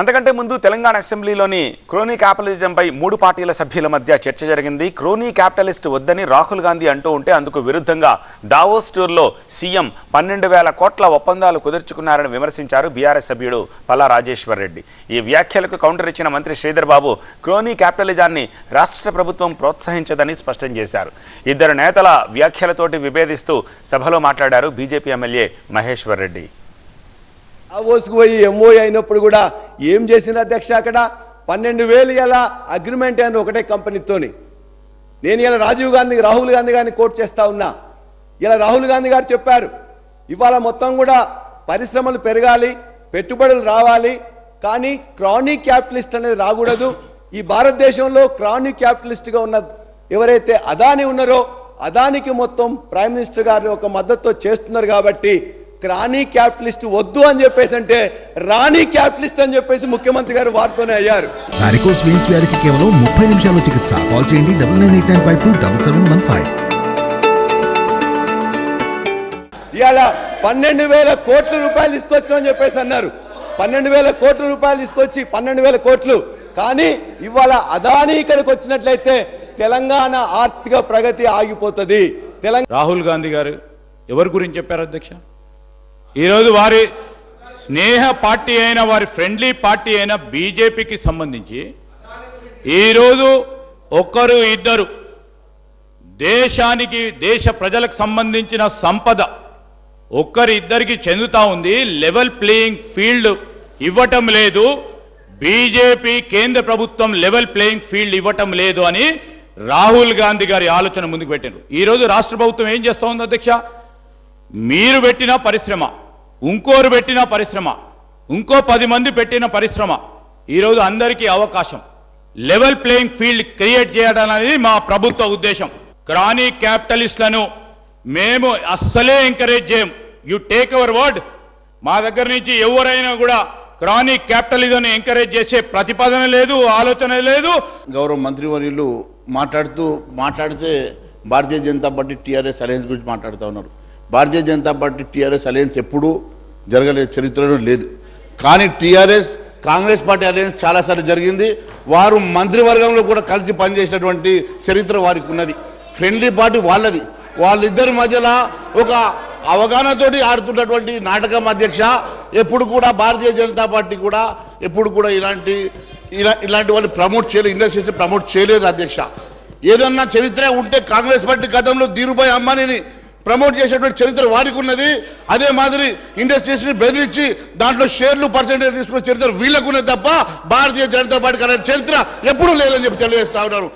అంతకంటే ముందు తెలంగాణ అసెంబ్లీలోని క్రోనీ క్యాపిటలిజంపై మూడు పార్టీల సభ్యుల మధ్య చర్చ జరిగింది. క్రోనీ క్యాపిటలిస్ట్ వద్దని రాహుల్ గాంధీ అంటూ ఉంటే అందుకు విరుద్ధంగా దావోస్ టూర్లో సీఎం పన్నెండు వేల కోట్ల ఒప్పందాలు కుదుర్చుకున్నారని విమర్శించారు బీఆర్ఎస్ సభ్యుడు పల్లా రాజేశ్వర్ రెడ్డి. ఈ వ్యాఖ్యలకు కౌంటర్ ఇచ్చిన మంత్రి శ్రీధర్ బాబు క్రోనీ క్యాపిటలిజాన్ని రాష్ట్ర ప్రభుత్వం ప్రోత్సహించదని స్పష్టం చేశారు. ఇద్దరు నేతల వ్యాఖ్యలతోటి విభేదిస్తూ సభలో మాట్లాడారు బీజేపీ ఎమ్మెల్యే మహేశ్వర్ రెడ్డి. దావోస్కు పోయి ఎంఓఏ అయినప్పుడు కూడా ఏం చేసిన అధ్యక్ష అక్కడ? పన్నెండు వేలు ఇలా అగ్రిమెంట్ అని ఒకటే కంపెనీతోని నేను ఇలా రాజీవ్ గాంధీ రాహుల్ గాంధీ గారిని కోట్ చేస్తా ఉన్నా. ఇలా రాహుల్ గాంధీ గారు చెప్పారు ఇవాళ మొత్తం కూడా పరిశ్రమలు పెరగాలి పెట్టుబడులు రావాలి కానీ క్రానిక్ క్యాపిటలిస్ట్ అనేది రాకూడదు. ఈ భారతదేశంలో క్రానిక్ క్యాపిటలిస్ట్గా ఉన్న ఎవరైతే అదాని ఉన్నారో అదానికి మొత్తం ప్రైమ్ మినిస్టర్ గారు ఒక మద్దతుతో చేస్తున్నారు కాబట్టి క్రానీ క్యాపిటలిస్ట్ వద్దు అని చెప్పేసి అంటే రాణి క్యాపిటలిస్ట్ అని చెప్పేసి ముఖ్యమంత్రి గారు వారితోనే అయ్యారు. వారికోస్ వెయిన్స్ వ్యాధికి కేవలం ముప్పై నిమిషాల్లో చికిత్స. కాల్ చేయండి double nine eight nine five two double seven one five. ఇవాళ పన్నెండు వేల కోట్ల రూపాయలు తీసుకొచ్చామని చెప్పేసి అన్నారు. పన్నెండు వేల కోట్ల రూపాయలు తీసుకొచ్చి పన్నెండు వేల కోట్లు. కానీ ఇవాళ అదాని ఇక్కడికి వచ్చినట్లయితే తెలంగాణ ఆర్థిక ప్రగతి ఆగిపోతుంది. తెలంగాణ రాహుల్ గాంధీ గారు ఎవరి గురించి చెప్పారు అధ్యక్ష? ఈరోజు వారి స్నేహ పార్టీ అయిన వారి ఫ్రెండ్లీ పార్టీ అయిన బీజేపీకి సంబంధించి ఈరోజు ఒకరు ఇద్దరు దేశానికి దేశ ప్రజలకు సంబంధించిన సంపద ఒక్కరి ఇద్దరికి చెందుతా ఉంది. లెవెల్ ప్లేయింగ్ ఫీల్డ్ ఇవ్వటం లేదు. బీజేపీ కేంద్ర ప్రభుత్వం లెవెల్ ప్లేయింగ్ ఫీల్డ్ ఇవ్వటం లేదు అని రాహుల్ గాంధీ గారి ఆలోచన ముందుకు పెట్టారు ఈరోజు రాష్ట్ర ప్రభుత్వం ఏం చేస్తూ ఉంది అధ్యక్ష? మీరు పెట్టిన పరిశ్రమ ఇంకోరు పెట్టిన పరిశ్రమ ఇంకో పది మంది పెట్టిన పరిశ్రమ ఈరోజు అందరికీ అవకాశం. లెవెల్ ప్లేయింగ్ ఫీల్డ్ క్రియేట్ చేయడం అనేది మా ప్రభుత్వ ఉద్దేశం. క్రానీ క్యాపిటలిస్ట్లను మేము అస్సలే ఎంకరేజ్ చేయం. You take our word. మా దగ్గర నుంచి ఎవరైనా కూడా క్రానిక్ క్యాపిటలిజం ఎంకరేజ్ చేసే ప్రతిపాదన లేదు ఆలోచన లేదు. గౌరవ మంత్రివర్యులు మాట్లాడుతూ మాట్లాడితే Bharatiya Janata party TRS alliance గురించి మాట్లాడుతూ ఉన్నారు. Bharatiya Janata party TRS alliance ఎప్పుడూ జరగలేదు చరిత్రలో లేదు. కానీ టీఆర్ఎస్ కాంగ్రెస్ పార్టీ అలయన్స్ చాలాసార్లు జరిగింది. వారు మంత్రివర్గంలో కూడా కలిసి పనిచేసినటువంటి చరిత్ర వారికి ఉన్నది. ఫ్రెండ్లీ పార్టీ వాళ్ళది. వాళ్ళిద్దరి మధ్యలో ఒక అవగాహనతోటి ఆడుతున్నటువంటి నాటకం అధ్యక్ష ఎప్పుడు కూడా భారతీయ జనతా పార్టీ కూడా ఎప్పుడు కూడా ఇలాంటి ఇలా ఇలాంటి వాళ్ళు ప్రమోట్ చేయలేదు ఇండస్ట్రీస్ ప్రమోట్ చేయలేదు అధ్యక్ష. ఏదన్నా చరిత్ర ఉంటే కాంగ్రెస్ పార్టీ గతంలో ధీరుభాయ్ అంబానీని ప్రమోట్ చేసేటువంటి చరిత్ర వారికి ఉన్నది అదే మాదిరి ఇండస్ట్రీస్ని బెదిరించి దాంట్లో షేర్లు పర్సెంటేజ్ తీసుకునే చరిత్ర వీళ్ళకున్నది తప్ప భారతీయ జనతా పార్టీ అలాంటి చరిత్ర ఎప్పుడూ లేదని చెప్పి తెలియజేస్తా ఉన్నారు.